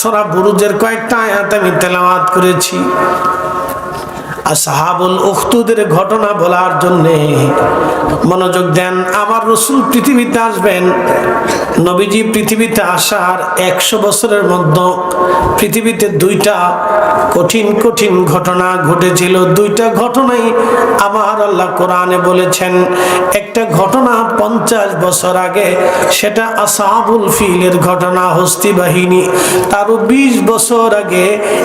সরা বুরুজের কয়েকটা আয়াত আমি তেলাওয়াত করেছি। আসহাবুল উখতুদের ঘটনা বলার জন্যে মনোযোগ দেন। আমার রসুল পৃথিবীতে আসবেন। নবীজি পৃথিবীতে আসার একশো বছরের মধ্যে পৃথিবীতে দুইটা কঠিন কঠিন ঘটনা ঘটেছিল। দুইটা ঘটনাই আমার আল্লাহ কোরআনে বলেছেন। একটা ঘটনা পঞ্চাশ বছর আগে, সেটা আসাহাবুল ফিলের ঘটনা, হস্তি বাহিনী। তারও বিশ বছর আগে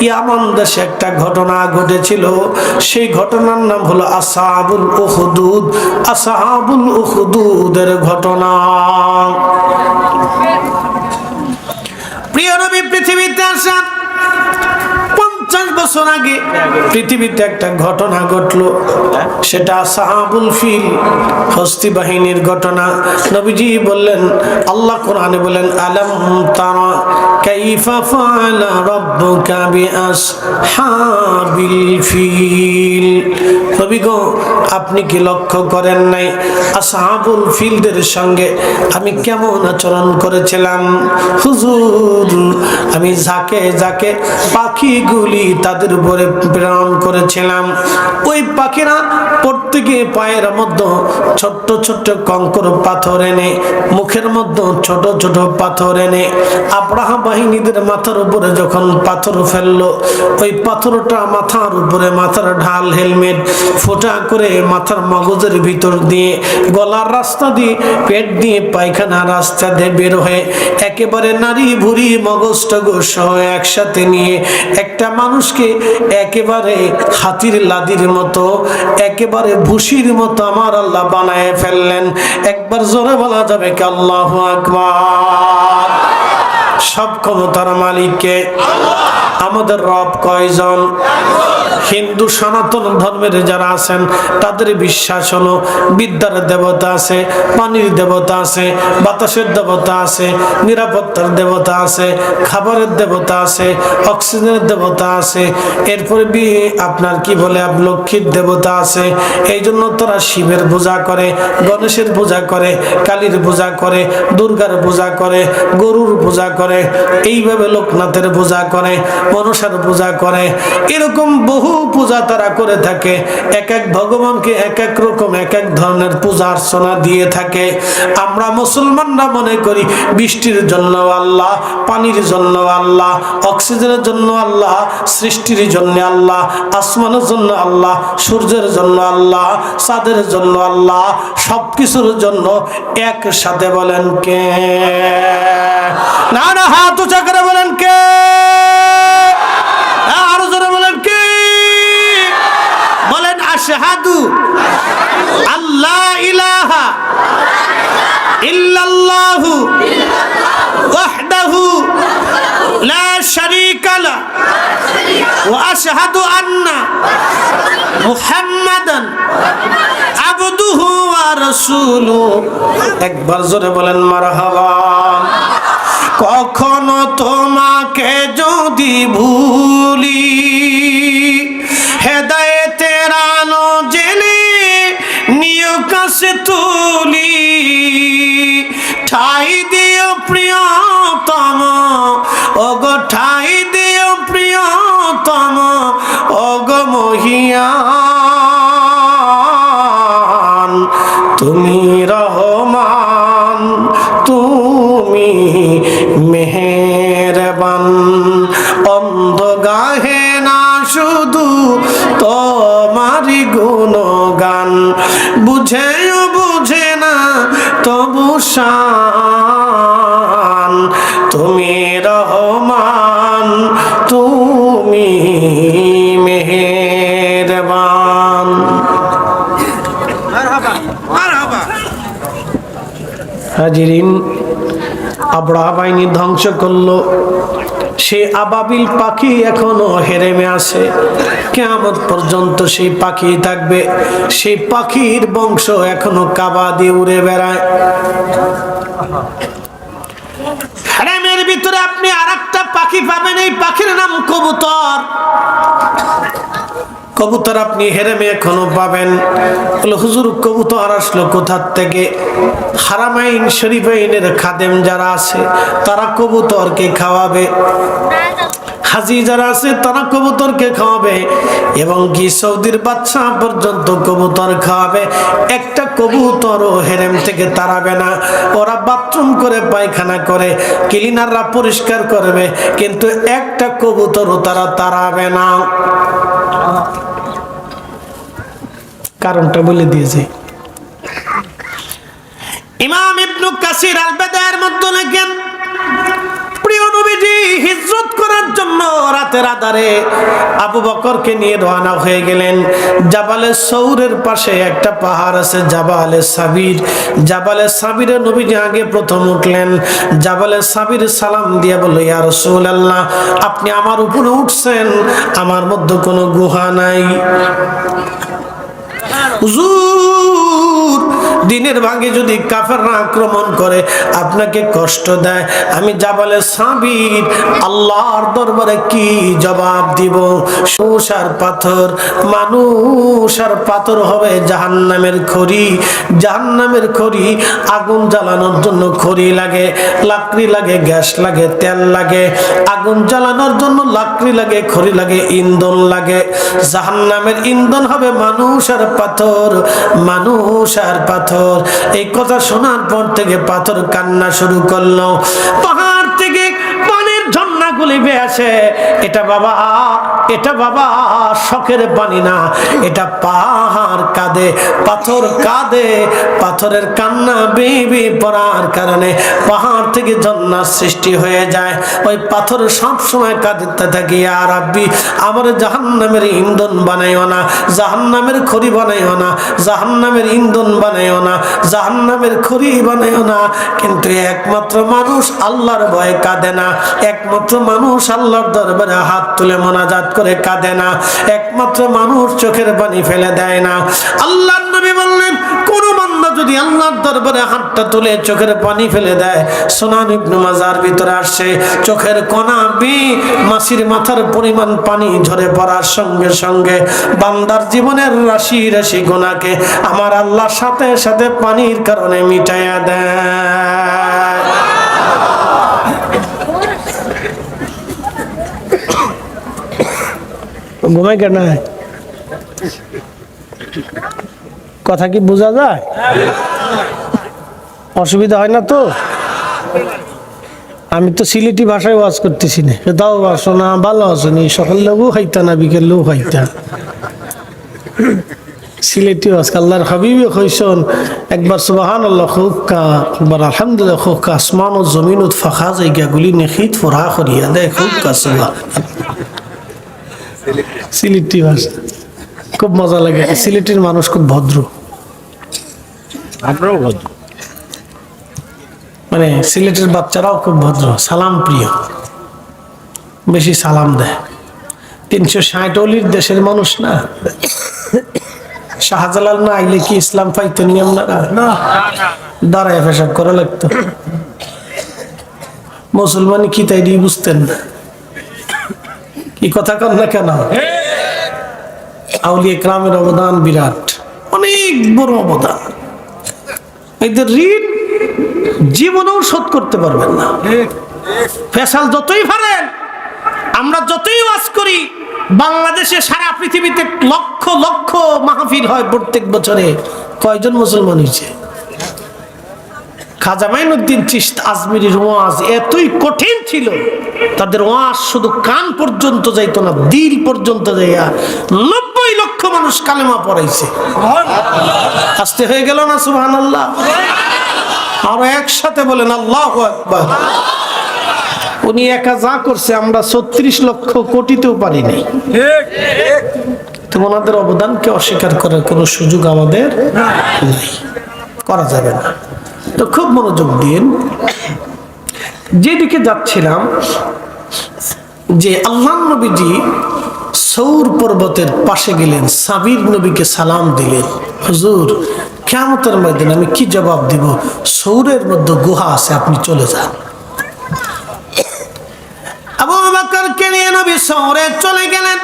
ইয়ামান দেশে একটা ঘটনা ঘটেছিল। সেই ঘটনার নাম হলো আসাবুল উহুদুদ আসাবুল উহুদুদের ঘটনা। প্রিয় নবী পৃথিবীতে আসা পঞ্চাশ বছর আগে পৃথিবীতে একটা ঘটনা ঘটলো। সেটা সাহাবুল ফিল হস্তি বাহিনীর ঘটনা। নবীজি বললেন আল্লাহ কোরআনে বলেন আলম তারা কাইফা ফাআলা রাব্বুকা বিআসহাবিল ফিল। নবী গো আপনি কি লক্ষ্য করেন নাই আসহাবুল ফিলদের সঙ্গে আমি কেমন আচরণ করেছিলাম? হুজুর আমি যাকে যাকে পাখিগুলি তাদের উপরে প্রেরণ করেছিলাম। ওই পাখিরা প্রত্যেকে পায়ের মধ্যে ছোট্ট ছোট্ট কঙ্কর পাথর এনে, মুখের মধ্যে ছোট ছোট পাথর এনে আব্রাহা বাহিনীদের মাথার উপরে যখন পাথর ফেলল, ওই পাথরটা মাথার উপরে মাথার ঢাল, হেলমেট ফোটা করে মাথার মগজের ভিতর দিয়ে গলার রাস্তা দিয়ে পেট দিয়ে পায়খানা রাস্তা দিয়ে বের হয়ে, একেবারে নারী ভুড়ি মগজ টগজ সহ একসাথে নিয়ে একটা মানুষকে একেবারে হাতির লাদির মতো, একেবারে ভুসির মতো আমার আল্লাহ বানায় ফেললেন। একবার জোরে বলা যাবে কি আল্লাহ আকবার। সব ক্ষমতার মালিককে, আমাদের রব কয়জন? হিন্দু সনাতন ধর্মের যারা আছেন, তাদের বিশ্বাস হলো বিদ্যার দেবতা আছে, পানির দেবতা আছে, বাতাসের দেবতা আছে, নিরাপত্তার দেবতা আছে, খাবারের দেবতা আছে, অক্সিজেনের দেবতা আছে। এরপরে বিয়ে আপনার কি বলে লক্ষ্মীর দেবতা আছে। এই জন্য তারা শিবের পূজা করে, গণেশের পূজা করে, কালীর পূজা করে, দুর্গার পূজা করে, গরুর পূজা করে, এইভাবে লোকনাথের পূজা করে, মনসার পূজা করে। এরকম বহু পূজা তারা করে থাকে। এক এক ভগবানকে এক এক রকম, এক এক ধরনের পূজা অর্চনা দিয়ে থাকে। আমরা মুসলমানরা মনে করি, বৃষ্টির জন্য আল্লাহ, পানির জন্য আল্লাহ, অক্সিজেনের জন্য আল্লাহ, সৃষ্টির জন্য আল্লাহ, আসমানের জন্য আল্লাহ, সূর্যের জন্য আল্লাহ, চাঁদের জন্য আল্লাহ সব কিছুর জন্য একসাথে বলেন কে? না না, হাত উঁচা করে বলেন কে? আশহাদু আল্লাহ ইলাহা ইল্লাল্লাহু ওয়াহদাহু লা শারীকা লা ওয়া আশহাদু আন্না মুহাম্মাদান আবদুহু ওয়া রাসূলুহু একবার জোরে বলেন, মারহাবা। কখনো তোমাকে যদি ভুলি ঠাই দিও প্রিয়তম, ওগো ঠাই দিও প্রিয়তম, ওগো মহিয়ান, তুমি রহমান, তুমি মেহেরবান। অন্ধ গাহে না শুধু তোমারি গুণগান, বুঝেও বুঝে না তবু শান তুমি রহমান তুমি মেহেরবান। হাজিরিন আবড়া বাহিনী ধ্বংস করল। সে আবাবিল পাখি এখনও হেরেমে আছে। কেমন পর্যন্ত সেই পাখি থাকবে। সেই পাখির বংশ এখনও কাবা দিয়ে উড়ে বেড়ায়। হেরেমের ভিতরে আপনি আর পাখি পাবেন, এই পাখির নাম কবুতর। কবুতর আপনি হেরেমে এখনও পাবেন। বলে, হুজুর, কবুতর আসলো কোথার থেকে? হারামাইন শরীফাইনের খাদেম যারা আছে, তারা কবুতরকে খাওয়াবে। হাজি যারা আছে, তারা কবুতরকে খাওয়াবে এবং কি সৌদির বাচ্চা পর্যন্ত কবুতর খাওয়াবে। একটা কবুতরও হেরেম থেকে তাড়াবে না। ওরা বাথরুম করে, পায়খানা করে, ক্লিনাররা পরিষ্কার করবে, কিন্তু একটা কবুতরও তারা তাড়াবে না। কারণটা বলে দিয়েছে। ইমাম ইবনু কাসির আল বেদায়ের মধ্যে লেখেন প্রিয় নবীজি হিজরত করার জন্য রাতের আধারে আবু বকরকে নিয়ে রওনা হয়ে গেলেন। জাবালে সৌরের পাশে একটা পাহাড় আছে জাবালে সাবির। জাবালে সাবিরে নবীজি আগে প্রথম উঠলেন। জাবালে সাবির সালাম দিয়ে বলল, ইয়া রাসূলুল্লাহ, আপনি আমার উপরে উঠছেন, আমার মধ্যে কোনো গুহা নাই। হুজুর দিনের ভাগে যদি কাফেররা আক্রমণ করে, আপনাকে কষ্ট দেয়। আমি জাবালে সাবির আল্লাহর দরবারে কি জবাব দিব? আর পাথর, মানুষ আর পাথর হবে জাহান্নামের খড়ি। জাহান্নামের খড়ি আগুন জ্বালানোর জন্য খড়ি লাগে, লাকড়ি লাগে, গ্যাস লাগে, তেল লাগে। আগুন জ্বালানোর জন্য লাকড়ি লাগে, খড়ি লাগে, ইন্ধন লাগে। জাহান্নামের ইন্ধন হবে মানুষ আর পাথর, মানুষ আর পাথর। এই কথা শোনার পর থেকে পাথর কান্না শুরু করল। পাহাড় গুলি আসে এটা বাবা এটা বাবা, শখের পানি না। এটা পাহাড় কাঁদে, পাথর কাঁদে, পাথরের কান্না বেবি পড়ার কারণে পাহাড় থেকে ঝর্ণার সৃষ্টি হয়ে যায়। ওই পাথর সব সময় কাঁদিতে থাকি আর আব্বি আমার জাহান্নামের ইন্ধন বানাইও না, জাহান্নামের খড়ি বানাইও না, জাহান্নামের ইন্ধন বানাইও না, জাহান্নামের খড়ি বানাইও না। কিন্তু একমাত্র মানুষ আল্লাহর ভয়ে কাঁদে না, একমাত্র মানুষ আল্লাহর দরবারে হাত তুলে মোনাজাত করে কাঁদে না। একমাত্র মানুষ চোখের পানি ফেলে দেয় না। আল্লাহ নবী বললেন, কোন বান্দা যদি আল্লাহর দরবারে হাতটা তুলে চোখের পানি ফেলে দেয়, সোনান ইবনু মাজার ভিতরে আসছে। চোখের কণা বি মাসির মাথার পরিমাণ পানি ঝরে পড়ার সঙ্গে সঙ্গে বান্দার জীবনের রাশি রাশি গোনাকে আমার আল্লাহ সাথে সাথে পানির কারণে মিটাইয়া দেয়। ঘুমাই কেন? কথা কি বোঝা যায়? অসুবিধা হয় না তো? আমি তো সিলেটি ভাষায় ওয়াজ করতেছি না। দাও আসো না, ভালো আছো নি? সকাল লোকও খাইতা না, বিকেল লোক খাইতা। সিলেটি ওয়াজ আল্লাহর হাবিবে কইসন? একবার সুবাহান আল্লাহ খুকা একবার আলহামদুলিল্লাহ খুকা আসমান ও জমিন উত ফাঁকা জায়গা গুলি নেখিত ফোরা করিয়া দেয় খুকা সুবাহ সিলেটি ভাষা খুব মজা লাগে। সিলেটের মানুষ খুব ভদ্র। আমরাও ভদ্র। মানে সিলেটের বাচ্চারাও খুব ভদ্র। সালাম প্রিয়। বেশি সালাম দেয়। তিনশো ষাট অলির দেশের মানুষ না? শাহজালাল না আইলে কি ইসলাম পাইতো নিয়ম না? না। দাঁড়ায় পেশাব করা লাগতো। মুসলমানি কি তাই দিয়ে বুঝতেন না? কি কথা কন না কেন? আউলিয়া গ্রামের অবদান বিরাট। অনেক বড় অবদান। এদের ঋণ জীবনেও শোধ করতে পারবেন না। ফেসাল যতই পারেন আমরা যতই ওয়াজ করি, বাংলাদেশে সারা পৃথিবীতে লক্ষ লক্ষ মাহফিল হয় প্রত্যেক বছরে। কয়জন মুসলমান হয়েছে? খাজা মাইনুদ্দিন চিস্ত আজমিরির ওয়াজ এতই কঠিন ছিল তাদের ওয়াজ শুধু কান পর্যন্ত যাইতো না দিল পর্যন্ত যাইয়া নব্বই লক্ষ মানুষ কালেমা পড়াইছে। আসতে হয়ে গেল না সুবহান আল্লাহ আরও একসাথে বলেন আল্লাহ উনি একা যা করছে আমরা ছত্রিশ লক্ষ কোটিতেও পারি নাই। তো ওনাদের অবদানকে অস্বীকার করার কোনো সুযোগ আমাদের নেই। করা যাবে না। তো খুব মনোযোগ দিন। যেদিকে যাচ্ছিলাম, যে আল্লাহ নবীজি সৌর পর্বতের পাশে গেলেন, সাবির নবীকে সালাম দিলেন। হুজুর কেমতের ময়দানে আমি কি জবাব দিব? সৌরের মধ্যে গুহা আছে, আপনি চলে যান। চলে গেলেন।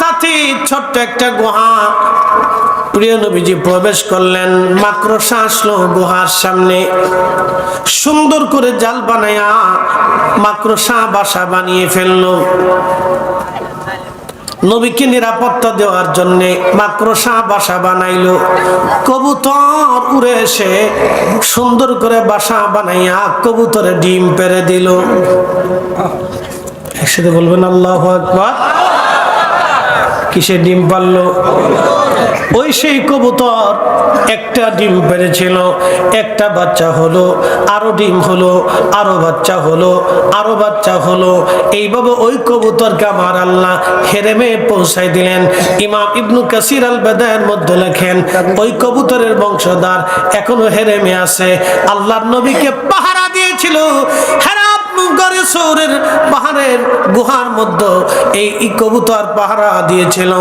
সাথী ছোট্ট একটা গুহা। প্রিয় নবীজি প্রবেশ করলেন, মাকড়সা আসলো গুহার সামনে। সুন্দর করে জাল বানায়া মাকড়সা বাসা বানিয়ে ফেলল। নবীকে নিরাপত্তা দেওয়ার জন্য মাকড়সা বাসা বানাইলো। কবুতর উড়ে এসে সুন্দর করে বাসা বানাইয়া কবুতরে ডিম পেরে দিল। একসাথে বলবেন, আল্লাহ আকবার। কিসে ডিম পারল ওই সেই কবুতর একটা ডিম পেরেছিল, একটা বাচ্চা হলো, আরও ডিম হলো, আরও বাচ্চা হলো, আরও বাচ্চা হলো। এইভাবে ওই কবুতরকে আমার আল্লাহ হেরেমে পৌঁছাই দিলেন। ইমাম ইবনু কাসির আল বেদায়ের মধ্যে লেখেন, ওই কবুতরের বংশধার এখনও হেরেমে আছে। আল্লাহর নবীকে পাহারা দিয়েছিল। হেরা গড়ে সৌরের পাহাড়ের গুহার মধ্যে এই কবুতর পাহারা দিয়েছিল।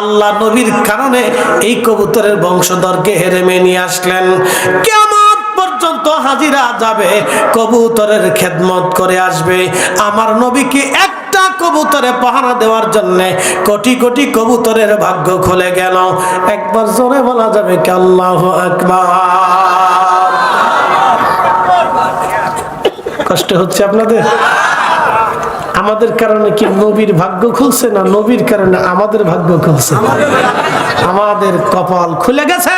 আল্লাহ নবীর কারণে এই কবুতরের বংশধরকে হেরেমে নিয়ে আসলেন। কেমন পর্যন্ত হাজিরা যাবে, কবুতরের খেদমত করে আসবে। আমার নবীকে একটা কবুতরে পাহারা দেওয়ার জন্য কোটি কোটি কবুতরের ভাগ্য খুলে গেল। একবার জোরে বলা যাবে কি আল্লাহ আকবার। কষ্ট হচ্ছে আপনাদের? আমাদের কারণে কি নবীর ভাগ্য খুলছে না নবীর কারণে আমাদের ভাগ্য খুলছে? আমাদের কপাল খুলে গেছে।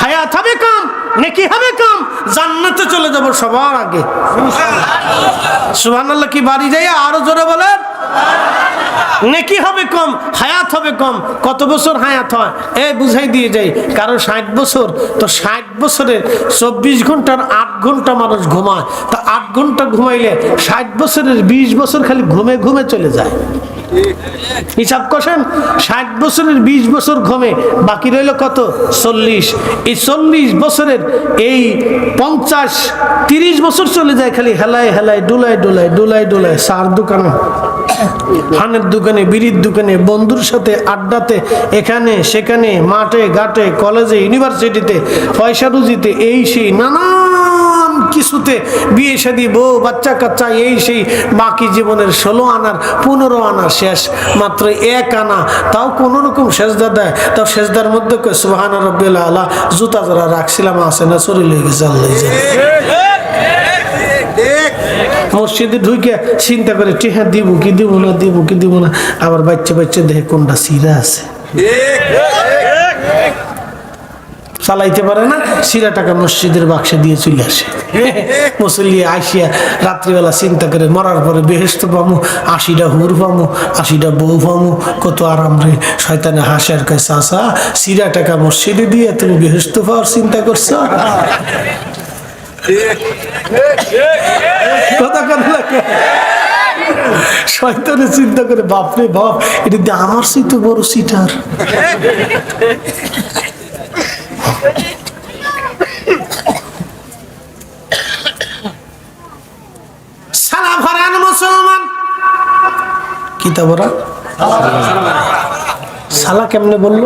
হায়াত হবে কম, নেকি হবে কম, জান্নাতে চলে যাব সবার আগে। সুবহানাল্লাহ। কি বাড়ি যাই আরও জোরে বলেন? নেকি হবে কম, হায়াত হবে কম। কত বছর হায়াত হয়? এ, বুঝাই দিয়ে যাই। কারও ষাট বছর, তো ষাট বছরের চব্বিশ ঘণ্টার আট ঘণ্টা মানুষ ঘুমায়। তা আট ঘণ্টা ঘুমাইলে ষাট বছরের বিশ বছর খালি ঘুমে ঘুমে চলে যায়। হিসাব কষেন, ষাট বছরের, বিশ বছর ঘমে, বাকি রইল কত? চল্লিশ। এই চল্লিশ বছরের এই পঞ্চাশ, তিরিশ বছর চলে যায় খালি হেলায় হেলায়, ডুলায় ডুলায় ডুলায় ডুলায়, সার দোকানে ফানের দোকানে, বিড়ির দোকানে, বন্ধুর সাথে আড্ডাতে, এখানে, সেখানে, মাঠে, ঘাটে, কলেজে, ইউনিভার্সিটিতে, পয়সা রুজিতে, এই সেই নানান কিছুতে বিয়ে শাদী বউ, বাচ্চা, কাচ্চা, এই সেই বাকি জীবনের ষোলো আনার, পনেরো আনা শেষ, মাত্র এক আনা। তাও কোনো রকম সেজদা দেয়। তাও সেজদার মধ্যে সুবাহানা রব্বিল আলা জুতা যারা রাখছিলাম আসে না, চুরি লেগে গেছে। মসজিদে ঢুকে চিন্তা করে টিহা দিব কি, দিব না, দিব কি, দিব না? আবার বাচ্চা বাচ্চা দেখে কোনটা সিরা আছে। চালাইতে পারে না সিরা টাকা মসজিদের বাক্সে দিয়ে চলে আসে। মুসল্লি আসিয়া রাত্রিবেলা চিন্তা করে, মরার পরে বেহেস্ত পামু, আশিটা হুর পামু, আশিটা বউ পামু, কত আরাম রে, শয়তানে হাসে আর কাছে আসা সিরা টাকা মসজিদে দিয়ে তুমি বেহেস্ত পাওয়ার চিন্তা করছ? চিন্তা করে, বাপরে বাপ, এটা আমার সিট বড় সিটার। সালা ভরান মুসলমান। কিতা ভরা? সালা কেমনে বলল?